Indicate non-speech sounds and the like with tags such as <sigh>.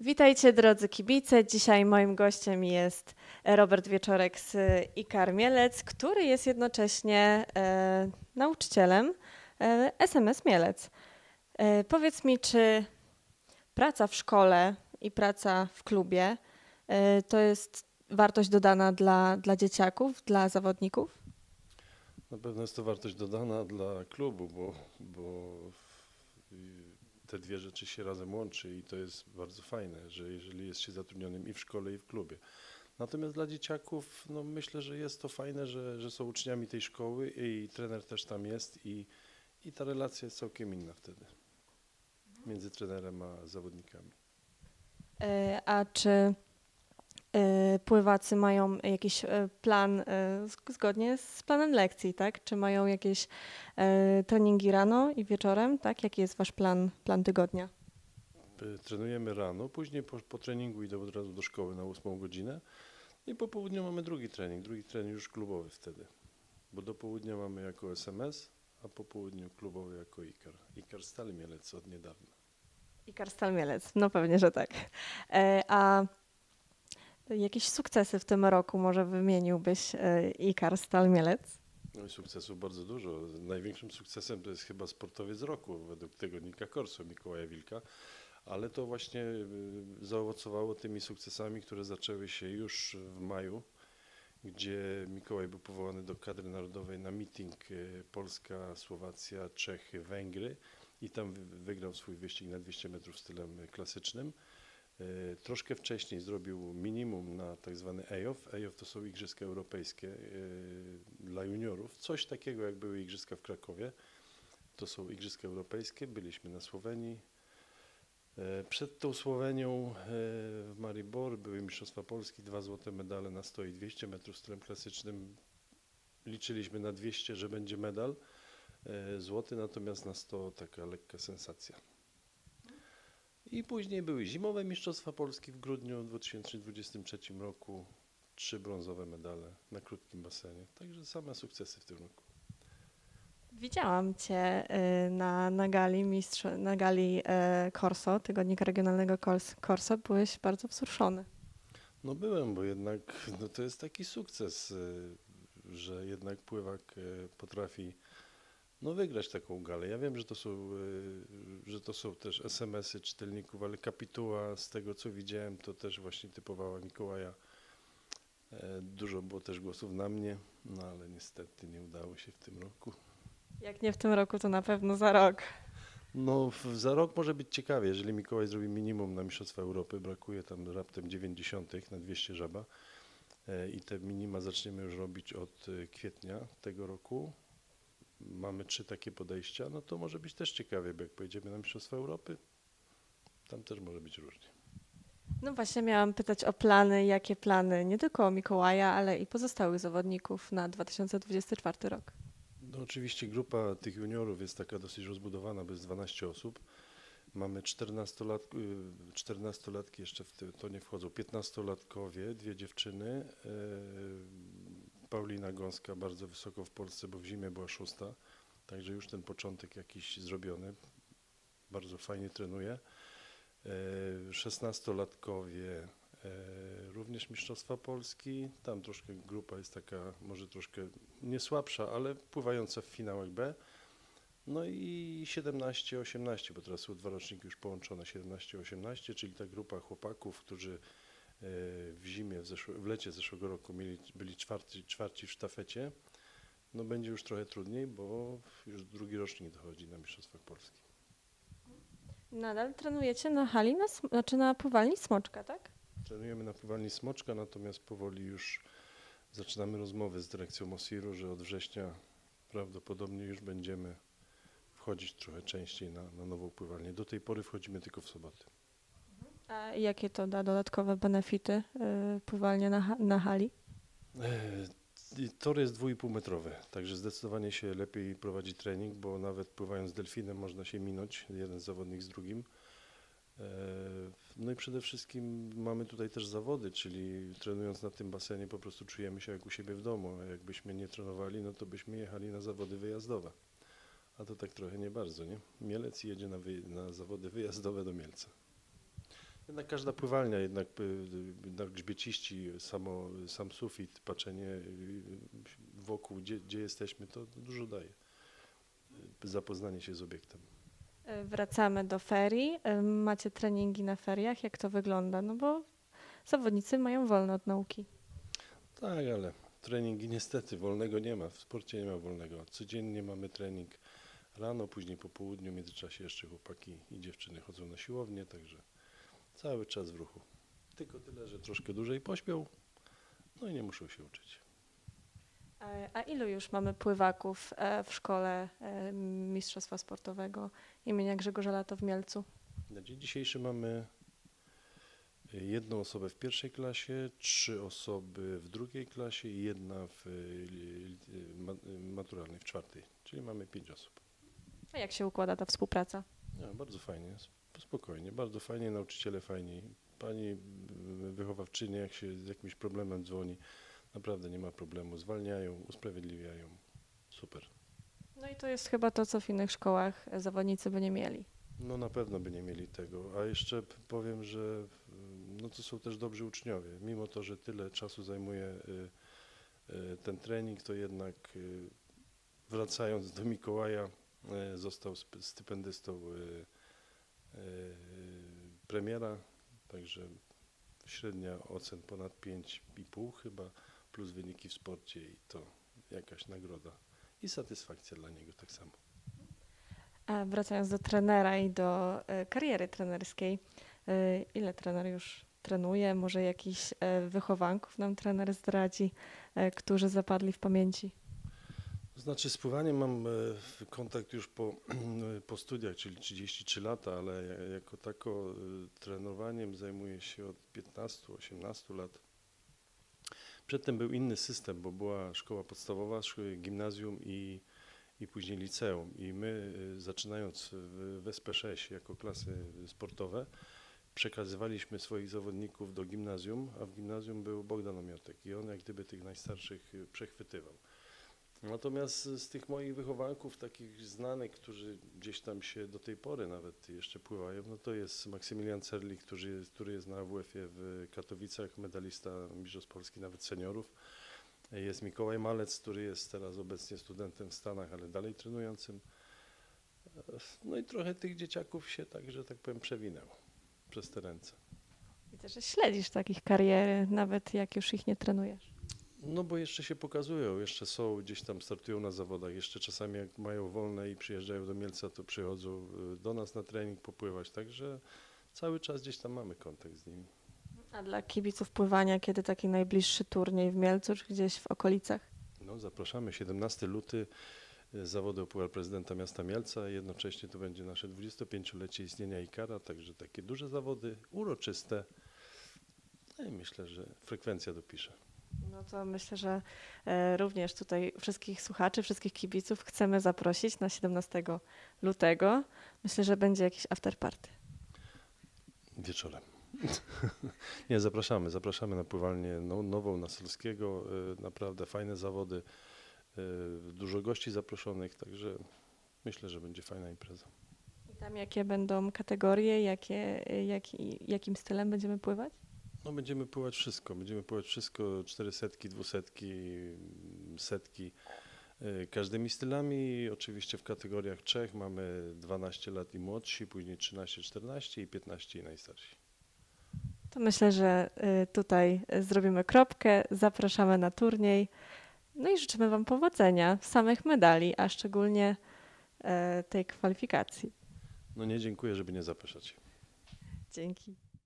Witajcie drodzy kibice. Dzisiaj moim gościem jest Robert Wieczorek z IKAR Mielec, który jest jednocześnie e, nauczycielem e, SMS Mielec. E, powiedz mi, czy praca w szkole i praca w klubie e, to jest wartość dodana dla, dla dzieciaków, dla zawodników? Na pewno jest to wartość dodana dla klubu, bo, bo te dwie rzeczy się razem łączy i to jest bardzo fajne, że jeżeli jest się zatrudnionym i w szkole, i w klubie. Natomiast dla dzieciaków, no myślę, że jest to fajne, że, że są uczniami tej szkoły i trener też tam jest i, i ta relacja jest całkiem inna wtedy między trenerem a zawodnikami. E, A czy pływacy mają jakiś e, plan z- zgodnie z planem lekcji, tak? Czy mają jakieś treningi rano i wieczorem, tak? Jaki jest wasz plan, plan tygodnia? Y, Trenujemy rano, później po, po treningu idę od razu do szkoły na 8 godzinę i po południu mamy drugi trening, drugi trening już klubowy wtedy, bo do południa mamy jako SMS, a po południu klubowy jako IKAR. IKAR Stali Mielec od niedawna. I Karstal Mielec, no pewnie, że tak. E, A jakieś sukcesy w tym roku może wymieniłbyś e, i Karstal Mielec? No sukcesów bardzo dużo. Największym sukcesem to jest chyba sportowiec roku według tygodnika Korso Mikołaja Wilka, ale to właśnie y, zaowocowało tymi sukcesami, które zaczęły się już w maju, gdzie Mikołaj był powołany do kadry narodowej na meeting y, Polska, Słowacja, Czechy, Węgry i tam wy- wygrał swój wyścig na 200 metrów stylem klasycznym. Y, Troszkę wcześniej zrobił minimum na tak zwany EJOF. EJOF to są Igrzyska Europejskie y, dla juniorów. Coś takiego jak były Igrzyska w Krakowie. To są Igrzyska Europejskie. Byliśmy na Słowenii. E, Przed tą Słowenią e, w Maribor były Mistrzostwa Polski, dwa złote medale na 100 i 200 metrów stylem klasycznym. Liczyliśmy na 200, że będzie medal e, złoty, natomiast na 100 taka lekka sensacja. I później były zimowe Mistrzostwa Polski w grudniu 2023 roku. Trzy brązowe medale na krótkim basenie. Także same sukcesy w tym roku. Widziałam cię e, na, na gali mistrz, na gali e, Corso, tygodnika regionalnego Corso. Byłeś bardzo wzruszony. No byłem, bo jednak no to jest taki sukces, y, że jednak pływak y, potrafi no wygrać taką galę. Ja wiem, że to są, y, że to są też SMS-y czytelników, ale kapituła z tego co widziałem to też właśnie typowała Mikołaja. E, Dużo było też głosów na mnie, no ale niestety nie udało się w tym roku. Jak nie w tym roku, to na pewno za rok. No, za rok może być ciekawie, jeżeli Mikołaj zrobi minimum na Mistrzostwa Europy, brakuje tam raptem 90 na 200 żaba e, i te minima zaczniemy już robić od e, kwietnia tego roku. Mamy trzy takie podejścia, no to może być też ciekawie, bo jak pojedziemy na Mistrzostwa Europy, tam też może być różnie. No właśnie miałam pytać o plany, jakie plany, nie tylko Mikołaja, ale i pozostałych zawodników na 2024 rok. No oczywiście grupa tych juniorów jest taka dosyć rozbudowana, bo jest 12 osób. Mamy 14-lat, 14-latki jeszcze w to nie wchodzą, 15-latkowie, dwie dziewczyny. Paulina Gąska bardzo wysoko w Polsce, bo w zimie była szósta, także już ten początek jakiś zrobiony. Bardzo fajnie trenuje. E, 16-latkowie e, również Mistrzostwa Polski. Tam troszkę grupa jest taka, może troszkę nie słabsza, ale pływająca w finałach B. No i 17-18, bo teraz są dwa roczniki już połączone, 17-18, czyli ta grupa chłopaków, którzy w zimie, w, zeszłe, w lecie zeszłego roku mieli, byli czwarci, czwarci w sztafecie. No będzie już trochę trudniej, bo już drugi rocznik dochodzi na Mistrzostwach Polski. Nadal trenujecie na hali, na, znaczy na pływalni Smoczka, tak? Trenujemy na pływalni Smoczka, natomiast powoli już zaczynamy rozmowy z dyrekcją Mosiru, że od września prawdopodobnie już będziemy wchodzić trochę częściej na, na nową pływalnię. Do tej pory wchodzimy tylko w soboty. A jakie to da dodatkowe benefity y, pływania na, na hali? E, Tor jest 2,5 metrowy, także zdecydowanie się lepiej prowadzi trening, bo nawet pływając delfinem można się minąć, jeden zawodnik z drugim. E, No i przede wszystkim mamy tutaj też zawody, czyli trenując na tym basenie po prostu czujemy się jak u siebie w domu, a jakbyśmy nie trenowali, no to byśmy jechali na zawody wyjazdowe. A to tak trochę nie bardzo, nie? Mielec jedzie na, na zawody wyjazdowe do Mielca. Jednak każda pływalnia, jednak y, jednak grzbieciści, samo, sam sufit, patrzenie y, wokół, gdzie, gdzie jesteśmy, to dużo daje. Y, Zapoznanie się z obiektem. E, Wracamy do ferii. E, Macie treningi na feriach? Jak to wygląda? No bo zawodnicy mają wolno od nauki. Tak, ale treningi niestety wolnego nie ma. W sporcie nie ma wolnego. Codziennie mamy trening rano, później po południu. W międzyczasie jeszcze chłopaki i dziewczyny chodzą na siłownię, także cały czas w ruchu. Tylko tyle, że troszkę dłużej pośpią, no i nie muszą się uczyć. E, A ilu już mamy pływaków e, w szkole e, Mistrzostwa Sportowego imienia Grzegorza Lato w Mielcu? Na dzień dzisiejszy mamy jedną osobę w pierwszej klasie, trzy osoby w drugiej klasie i jedna w ma- maturalnej, w czwartej, czyli mamy pięć osób. A jak się układa ta współpraca? Ja, bardzo fajnie, sp- spokojnie, bardzo fajnie, nauczyciele fajni. Pani wychowawczyni, jak się z jakimś problemem dzwoni, naprawdę nie ma problemu, zwalniają, usprawiedliwiają. Super. No i to jest chyba to, co w innych szkołach zawodnicy by nie mieli. No na pewno by nie mieli tego, a jeszcze powiem, że no to są też dobrzy uczniowie. Mimo to, że tyle czasu zajmuje y, y, ten trening, to jednak y, wracając do Mikołaja został stypendystą premiera, także średnia ocen ponad 5,5 chyba, plus wyniki w sporcie i to jakaś nagroda i satysfakcja dla niego tak samo. A wracając do trenera i do e, kariery trenerskiej, e, ile trener już trenuje? Może jakichś e, wychowanków nam trener zdradzi, którzy zapadli w pamięci? Znaczy z pływaniem mam e, kontakt już po, <clears throat> po studiach, czyli 33 lata, ale ja- jako tako e, trenowaniem zajmuję się od 15-18 lat. Przedtem był inny system, bo była szkoła podstawowa, gimnazjum i, i później liceum. I my e, zaczynając w, w SP6 jako klasy sportowe, przekazywaliśmy swoich zawodników do gimnazjum, a w gimnazjum był Bogdan Omiotek i on jak gdyby tych najstarszych przechwytywał. Natomiast z tych moich wychowanków, takich znanych, którzy gdzieś tam się do tej pory nawet jeszcze pływają, no to jest Maksymilian Cerli, który jest, który jest na AWF-ie w Katowicach, medalista Mistrzostw Polski nawet seniorów. Jest Mikołaj Malec, który jest teraz obecnie studentem w Stanach, ale dalej trenującym. No i trochę tych dzieciaków się tak, że tak powiem, przewinęło przez te ręce. Widzę, że śledzisz takich kariery, nawet jak już ich nie trenujesz. No bo jeszcze się pokazują, jeszcze są, gdzieś tam startują na zawodach, jeszcze czasami jak mają wolne i przyjeżdżają do Mielca, to przychodzą y, do nas na trening popływać, także cały czas gdzieś tam mamy kontakt z nimi. A dla kibiców pływania, kiedy taki najbliższy turniej w Mielcu, czy gdzieś w okolicach? No zapraszamy, 17 luty, y, zawody o Puchar Prezydenta Miasta Mielca, jednocześnie to będzie nasze 25-lecie istnienia IKARA, także takie duże zawody, uroczyste. No i myślę, że frekwencja dopisze. No to myślę, że e, również tutaj wszystkich słuchaczy, wszystkich kibiców chcemy zaprosić na 17 lutego. Myślę, że będzie jakiś afterparty. Wieczorem. <laughs> Nie, zapraszamy. Zapraszamy na pływalnię no, nową na Solskiego. y, Naprawdę fajne zawody. y, Dużo gości zaproszonych, także myślę, że będzie fajna impreza. I tam jakie będą kategorie, jakie, jaki, jakim stylem będziemy pływać? No, będziemy pływać wszystko. Będziemy pływać wszystko. Cztery setki, dwusetki, setki. y, Każdymi stylami. Oczywiście w kategoriach trzech mamy 12 lat i młodsi, później 13, 14 i 15 i najstarsi. To myślę, że y, tutaj y, zrobimy kropkę, zapraszamy na turniej. No i życzymy Wam powodzenia, samych medali, a szczególnie e, tej kwalifikacji. No nie dziękuję, żeby nie zapraszać. Dzięki.